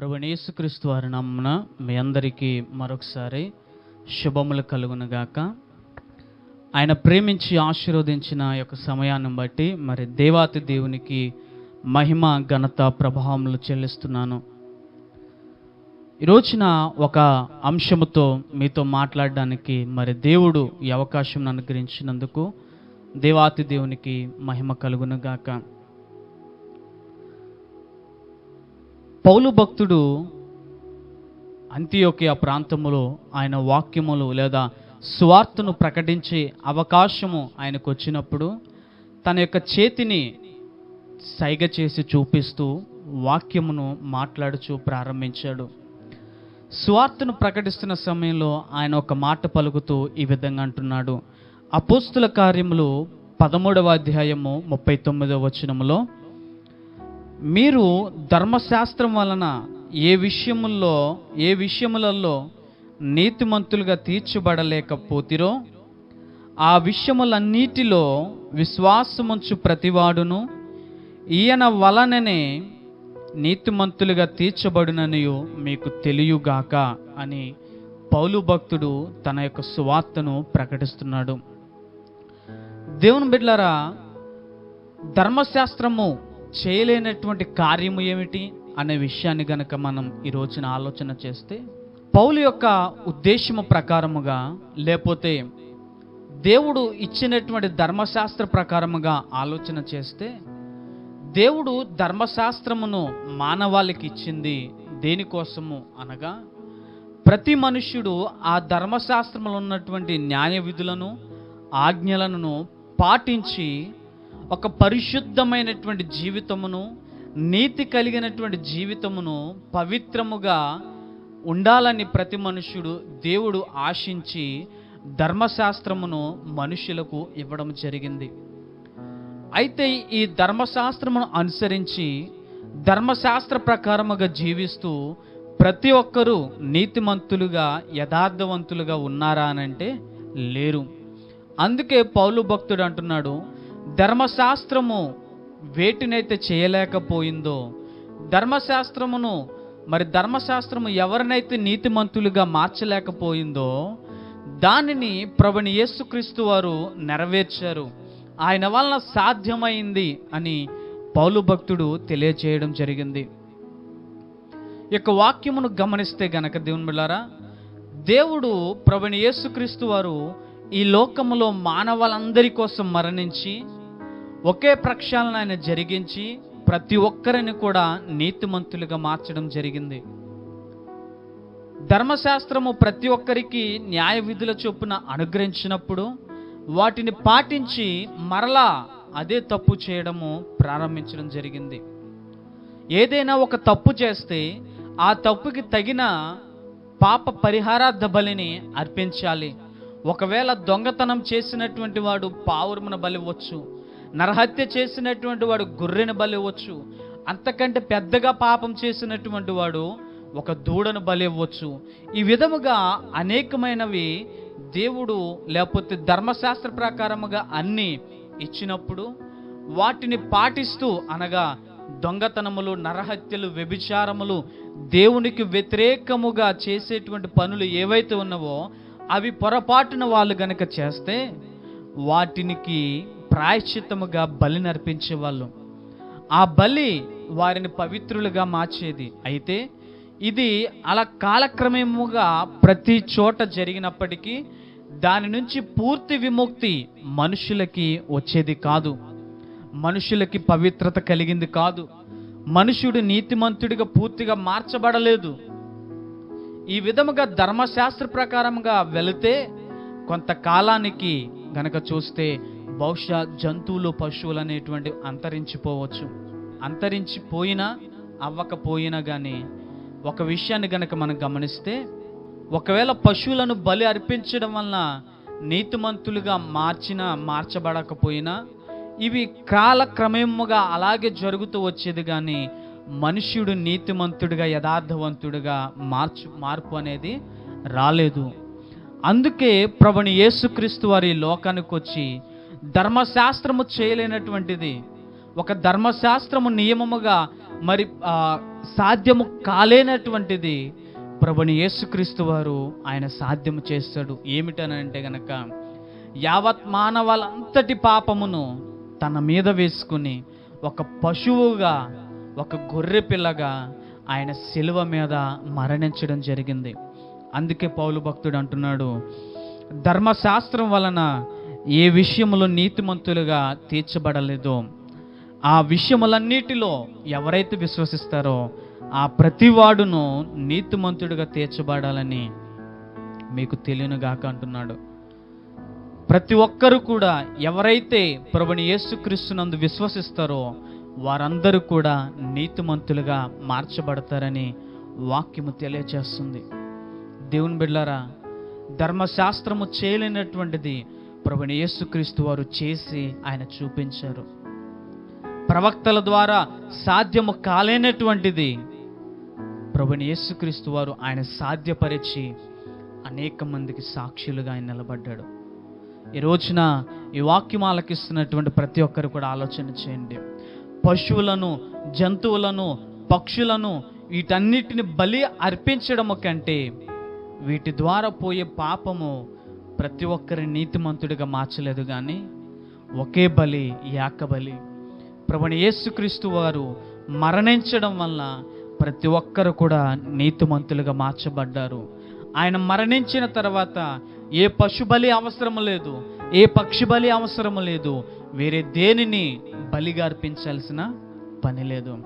ప్రభునేసుక్రీస్తు వారి నమ్మున మీ అందరికీ మరొకసారి శుభములు కలుగునుగాక. ఆయన ప్రేమించి ఆశీర్వదించిన యొక్క సమయాన్ని బట్టి మరి దేవాతి దేవునికి మహిమ ఘనత ప్రభావములు చెల్లిస్తున్నాను. ఈ రోజున ఒక అంశముతో మీతో మాట్లాడడానికి మరి దేవుడు ఈ అవకాశం అనుగ్రహించినందుకు దేవాతి దేవునికి మహిమ కలుగునుగాక. పౌలు భక్తుడు అంత్యోకియ ప్రాంతములో ఆయన వాక్యములు లేదా స్వార్థను ప్రకటించే అవకాశము ఆయనకు వచ్చినప్పుడు తన యొక్క చేతిని సైగ చేసి చూపిస్తూ వాక్యమును మాట్లాడుచూ ప్రారంభించాడు. స్వార్థను ప్రకటిస్తున్న సమయంలో ఆయన ఒక మాట పలుకుతూ ఈ విధంగా అంటున్నాడు. అపోస్తుల కార్యములు పదమూడవ అధ్యాయము ముప్పై తొమ్మిదవ వచనములో మీరు ధర్మశాస్త్రం వలన ఏ విషయముల్లో ఏ విషయములలో నీతిమంతులుగా తీర్చబడలేకపోతిరో ఆ విషయములన్నిటిలో విశ్వాసముంచు ప్రతివాడును ఈయన వలననే నీతిమంతులుగా తీర్చబడుననియు మీకు తెలియగాక అని పౌలు భక్తుడు తన యొక్క సువార్తను ప్రకటిస్తున్నాడు. దేవుని బిడ్లరా ధర్మశాస్త్రము చేయలేనటువంటి కార్యము ఏమిటి అనే విషయాన్ని గనక మనం ఈ రోజున ఆలోచన చేస్తే పౌలు యొక్క ఉద్దేశము ప్రకారముగా లేకపోతే దేవుడు ఇచ్చినటువంటి ధర్మశాస్త్ర ప్రకారముగా ఆలోచన చేస్తే దేవుడు ధర్మశాస్త్రమును మానవాళికి ఇచ్చింది దేనికోసము అనగా ప్రతి మనుష్యుడు ఆ ధర్మశాస్త్రములో ఉన్నటువంటి న్యాయ విధులను ఆజ్ఞలను పాటించి ఒక పరిశుద్ధమైనటువంటి జీవితమును నీతి కలిగినటువంటి జీవితమును పవిత్రముగా ఉండాలని ప్రతి మనుష్యుడు దేవుడు ఆశించి ధర్మశాస్త్రమును మనుషులకు ఇవ్వడం జరిగింది. అయితే ఈ ధర్మశాస్త్రమును అనుసరించి ధర్మశాస్త్ర ప్రకారముగా జీవిస్తూ ప్రతి ఒక్కరూ నీతిమంతులుగా యథార్థవంతులుగా ఉన్నారా అని అంటే లేరు. అందుకే పౌలు భక్తుడు అంటున్నాడు ధర్మశాస్త్రము వేటినైతే చేయలేకపోయిందో ధర్మశాస్త్రమును మరి ధర్మశాస్త్రము ఎవరినైతే నీతిమంతులుగా మార్చలేకపోయిందో దానిని ప్రభుని యేసుక్రీస్తు వారు నెరవేర్చారు. ఆయన వలన సాధ్యమైంది అని పౌలు భక్తుడు తెలియచేయడం జరిగింది. యొక్క వాక్యమును గమనిస్తే గనక దేవుని బిళ్ళారా దేవుడు ప్రభుని యేసుక్రీస్తు వారు ఈ లోకములో మానవాళ్ళందరి కోసం మరణించి ఒకే ప్రక్షాళన ఆయన జరిగించి ప్రతి ఒక్కరిని కూడా నీతిమంతులుగా మార్చడం జరిగింది. ధర్మశాస్త్రము ప్రతి ఒక్కరికి న్యాయ విధుల చొప్పున అనుగ్రహించినప్పుడు వాటిని పాటించి మరలా అదే తప్పు చేయడము ప్రారంభించడం జరిగింది. ఏదైనా ఒక తప్పు చేస్తే ఆ తప్పుకి తగిన పాప పరిహారార్థ బలిని అర్పించాలి. ఒకవేళ దొంగతనం చేసినటువంటి వాడు పావురమున బలివచ్చు నరహత్య చేసినటువంటి వాడు గొర్రెను ఇవ్వచ్చు. అంతకంటే పెద్దగా పాపం చేసినటువంటి వాడు ఒక దూడను బలివ్వచ్చు ఈ విధముగా అనేకమైనవి దేవుడు లేకపోతే ధర్మశాస్త్ర ప్రకారముగా అన్నీ ఇచ్చినప్పుడు వాటిని పాటిస్తూ అనగా దొంగతనములు నరహత్యలు వ్యభిచారములు దేవునికి వ్యతిరేకముగా చేసేటువంటి పనులు ఏవైతే ఉన్నావో అవి పొరపాటున వాళ్ళు గనక చేస్తే వాటికి ప్రాయశ్చిత్తముగా బలి నర్పించేవాళ్ళు. ఆ బలి వారిని పవిత్రులుగా మార్చేది. అయితే ఇది అలా కాలక్రమముగా ప్రతి చోట జరిగినప్పటికీ దాని నుంచి పూర్తి విముక్తి మనుషులకి వచ్చేది కాదు. మనుషులకి పవిత్రత కలిగింది కాదు. మనుషుడు నీతిమంతుడిగా పూర్తిగా మార్చబడలేదు. ఈ విధముగా ధర్మశాస్త్ర ప్రకారంగా వెళితే కొంతకాలానికి గనక చూస్తే బహుశా జంతువులు పశువులు అనేటువంటి అంతరించిపోవచ్చు. అంతరించిపోయినా అవ్వకపోయినా కానీ ఒక విషయాన్ని గనక మనం గమనిస్తే ఒకవేళ పశువులను బలి అర్పించడం వలన నీతిమంతులుగా మార్చినా మార్చబడకపోయినా ఇవి కాలక్రమేముగా అలాగే జరుగుతూ వచ్చేది కానీ మనుష్యుడు నీతిమంతుడిగా యథార్థవంతుడిగా మార్చు మార్పు అనేది రాలేదు. అందుకే ప్రభుని యేసుక్రీస్తు వారి లోకానికి వచ్చి ధర్మశాస్త్రము చేయలేనటువంటిది. ఒక ధర్మశాస్త్రము నియమముగా మరి సాధ్యము కాలేనటువంటిది. ప్రభుని యేసుక్రీస్తు వారు ఆయన సాధ్యము చేస్తాడు. ఏమిటనంటే గనక యావత్ మానవాళంతటి పాపమును తన మీద వేసుకుని ఒక పశువుగా ఒక గొర్రె పిల్లగా ఆయన శిలువ మీద మరణించడం జరిగింది. అందుకే పౌలు భక్తుడు అంటున్నాడు ధర్మశాస్త్రం వలన ఏ విషయంలో నీతిమంతులుగా తీర్చబడలేదో ఆ విషయములన్నిటిలో ఎవరైతే విశ్వసిస్తారో ఆ ప్రతివాడును నీతిమంతుడిగా తీర్చబడాలని మీకు తెలియనుగాక అంటున్నాడు. ప్రతి ఒక్కరు కూడా ఎవరైతే ప్రభుని యేసుక్రీస్తునందు విశ్వసిస్తారో వారందరూ కూడా నీతిమంతులుగా మార్చబడతారని వాక్యము తెలియచేస్తుంది. దేవుని బిడ్డారా ధర్మశాస్త్రము చేయలేనటువంటిది ప్రభుని యేసుక్రీస్తు వారు చేసి ఆయన చూపించారు. ప్రవక్తల ద్వారా సాధ్యము కాలేనటువంటిది ప్రభుని యేసుక్రీస్తు వారు ఆయన సాధ్యపరిచి అనేక మందికి సాక్షులుగా ఆయన నిలబడ్డాడు. ఈ రోజున ఈ వాక్యం ఆలకిస్తున్నటువంటి ప్రతి ఒక్కరు కూడా ఆలోచన చేయండి. పశువులను జంతువులను పక్షులను వీటన్నిటిని బలి అర్పించడము కంటే వీటి ద్వారా పోయే పాపము ప్రతి ఒక్కరి నీతిమంతుడిగా మార్చలేదు కానీ ఒకే బలి యాక బలి. ప్రభుని యేసుక్రీస్తు వారు మరణించడం వల్ల ప్రతి ఒక్కరు కూడా నీతిమంతులుగా మార్చబడ్డారు. ఆయన మరణించిన తర్వాత ఏ పశుబలి అవసరం లేదు ఏ పక్షి బలి అవసరం లేదు వేరే దేనిని బలిగా అర్పించాల్సిన పని లేదు.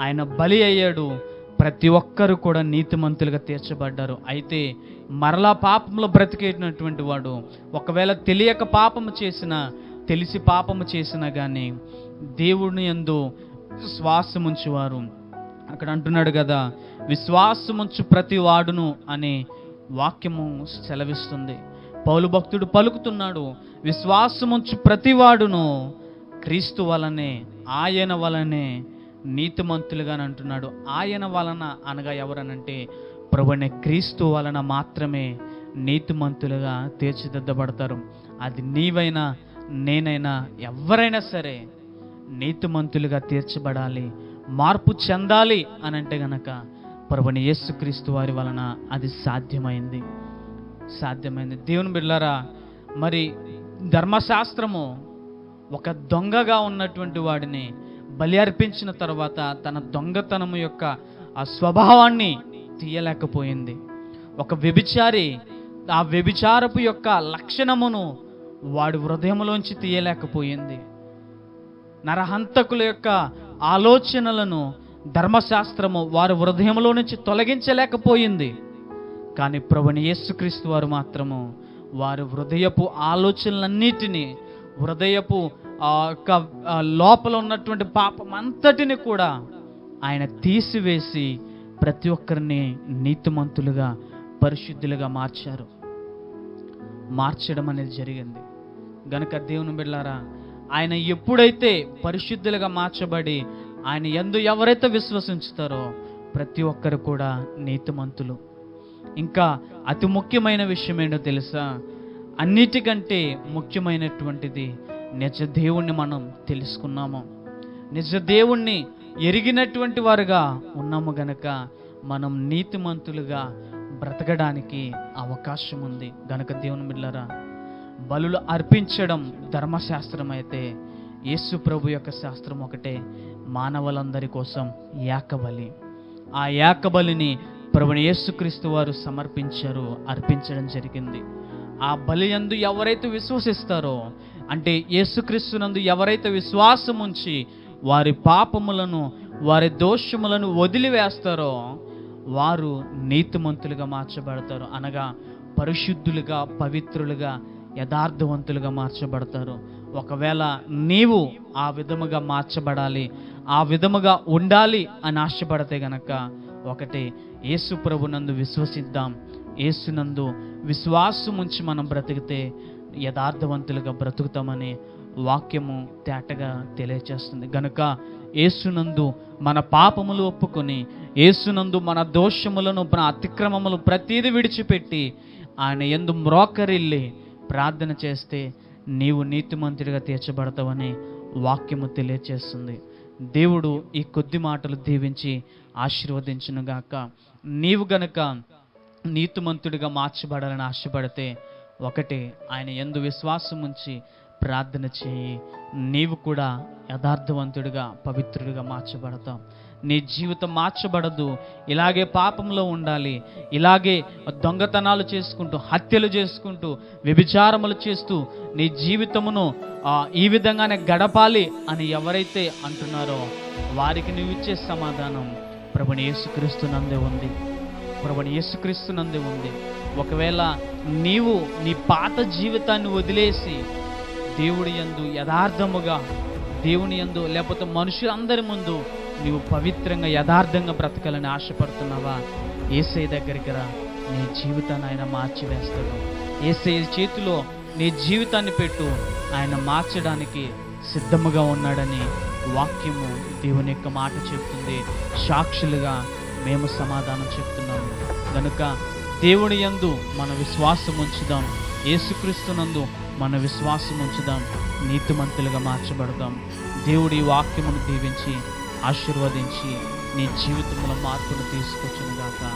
ఆయన బలి అయ్యాడు ప్రతి ఒక్కరు కూడా నీతిమంతులుగా తీర్చబడ్డారు. అయితే మరలా పాపంలో బ్రతికేటటువంటి వాడు ఒకవేళ తెలియక పాపము చేసిన తెలిసి పాపము చేసినా కానీ దేవుని ఎందు శ్వాసముంచువారు అక్కడ అంటున్నాడు కదా విశ్వాసముంచు ప్రతి వాడును అనే వాక్యము సెలవిస్తుంది. పౌలు భక్తుడు పలుకుతున్నాడు విశ్వాసముంచు ప్రతి వాడును క్రీస్తు వలనే ఆయన వలనే నీతిమంతులుగా అంటున్నాడు ఆయన వలన అనగా ఎవరనంటే ప్రభుని క్రీస్తు వలన మాత్రమే నీతిమంతులుగా తీర్చిదిద్దబడతారు. అది నీవైనా నేనైనా ఎవరైనా సరే నీతిమంతులుగా తీర్చబడాలి మార్పు చెందాలి అని అంటే గనక ప్రభుని యేసుక్రీస్తు వారి వలన అది సాధ్యమైంది. సాధ్యమైంది. దేవుని బిడ్డలారా మరి ధర్మశాస్త్రము ఒక దొంగగా ఉన్నటువంటి వాడిని బలి అర్పించిన తర్వాత తన దొంగతనము యొక్క ఆ స్వభావాన్ని తీయలేకపోయింది. ఒక వ్యభిచారి ఆ వ్యభిచారపు యొక్క లక్షణమును వాడి హృదయంలోంచి తీయలేకపోయింది. నరహంతకుల యొక్క ఆలోచనలను ధర్మశాస్త్రము వారి హృదయంలో నుంచి తొలగించలేకపోయింది. కానీ ప్రభుని యేసుక్రీస్తు వారు మాత్రము వారి హృదయపు ఆలోచనలన్నిటినీ హృదయపు ఆ యొక్క లోపల ఉన్నటువంటి పాపం అంతటిని కూడా ఆయన తీసివేసి ప్రతి ఒక్కరిని నీతిమంతులుగా పరిశుద్ధులుగా మార్చారు. మార్చడం అనేది జరిగింది. గనుక దేవుని బిడ్డారా ఆయన ఎప్పుడైతే పరిశుద్ధులుగా మార్చబడి ఆయన ఎందు ఎవరైతే విశ్వసించుతారో ప్రతి ఒక్కరు కూడా నీతిమంతులు. ఇంకా అతి ముఖ్యమైన విషయం ఏంటో తెలుసా? అన్నిటికంటే ముఖ్యమైనటువంటిది నిజ దేవుణ్ణి మనం తెలుసుకున్నాము. నిజ దేవుణ్ణి ఎరిగినటువంటి వారుగా ఉన్నాము గనక మనం నీతిమంతులుగా బ్రతకడానికి అవకాశం ఉంది గనక దేవుని మిల్లరా బలులు అర్పించడం ధర్మశాస్త్రం అయితే యేసు ప్రభు యొక్క శాస్త్రం ఒకటే మానవులందరి కోసం యాకబలి. ఆ యాకబలిని ప్రభుని యేసుక్రీస్తు వారు సమర్పించారు అర్పించడం జరిగింది. ఆ బలియందు ఎవరైతే విశ్వసిస్తారో అంటే యేసుక్రీస్తునందు ఎవరైతే విశ్వాసం ఉంచి వారి పాపములను వారి దోషములను వదిలివేస్తారో వారు నీతిమంతులుగా మార్చబడతారు. అనగా పరిశుద్ధులుగా పవిత్రులుగా యథార్థవంతులుగా మార్చబడతారు. ఒకవేళ నీవు ఆ విధముగా మార్చబడాలి ఆ విధముగా ఉండాలి అని ఆశపడితే గనక ఒకటి యేసు ప్రభునందు విశ్వసిద్దాం. యేసునందు విశ్వాసం ఉంచి మనం బ్రతికితే యథార్థవంతులుగా బ్రతుకుతామని వాక్యము తేటగా తెలియచేస్తుంది. గనుక ఏసునందు మన పాపములు ఒప్పుకొని ఏసునందు మన దోషములను మన అతిక్రమములు ప్రతీది విడిచిపెట్టి ఆయన ఎందు మ్రోకరిల్లి ప్రార్థన చేస్తే నీవు నీతిమంతుడిగా తీర్చబడతావని వాక్యము తెలియచేస్తుంది. దేవుడు ఈ కొద్ది మాటలు దీవించి ఆశీర్వదించునుగాక. నీవు గనక నీతిమంతుడిగా మార్చబడాలని ఆశపడితే ఒకటి ఆయన ఎందు విశ్వాసం ఉంచి ప్రార్థన చేయి. నీవు కూడా యథార్థవంతుడిగా పవిత్రుడిగా మార్చబడతాం నీ జీవితం మార్చబడదు. ఇలాగే పాపంలో ఉండాలి. ఇలాగే దొంగతనాలు చేసుకుంటూ హత్యలు చేసుకుంటూ వ్యభిచారములు చేస్తూ నీ జీవితమును ఈ విధంగానే గడపాలి అని ఎవరైతే అంటున్నారో వారికి నువ్వు ఇచ్చే సమాధానం ప్రభుని యేసుక్రీస్తునందే ఉంది. ప్రభుని యేసుక్రీస్తునందు ఉంది. ఒకవేళ నీవు నీ పాత జీవితాన్ని వదిలేసి దేవుడి యందు యథార్థముగా దేవుని యందు లేకపోతే మనుషులందరి ముందు నీవు పవిత్రంగా యథార్థంగా బ్రతకాలని ఆశపడుతున్నావా? ఏసై దగ్గరికి రా. నీ జీవితాన్ని ఆయన మార్చివేస్తాడు. ఏసై చేతిలో నీ జీవితాన్ని పెట్టు. ఆయన మార్చడానికి సిద్ధముగా ఉన్నాడని వాక్యము దేవుని యొక్క మాట చెప్తుంది. సాక్షులుగా మేము సమాధానం చెప్తున్నాము. కనుక దేవుని యందు మన విశ్వాసం ఉంచుదాం. యేసుక్రీస్తునందు మన విశ్వాసం ఉంచుదాం. నీతిమంతులుగా మార్చబడదాం. దేవుడి వాక్యమును దీవించి ఆశీర్వదించి నీ జీవితంలో మార్పును తీసుకొచ్చును గాక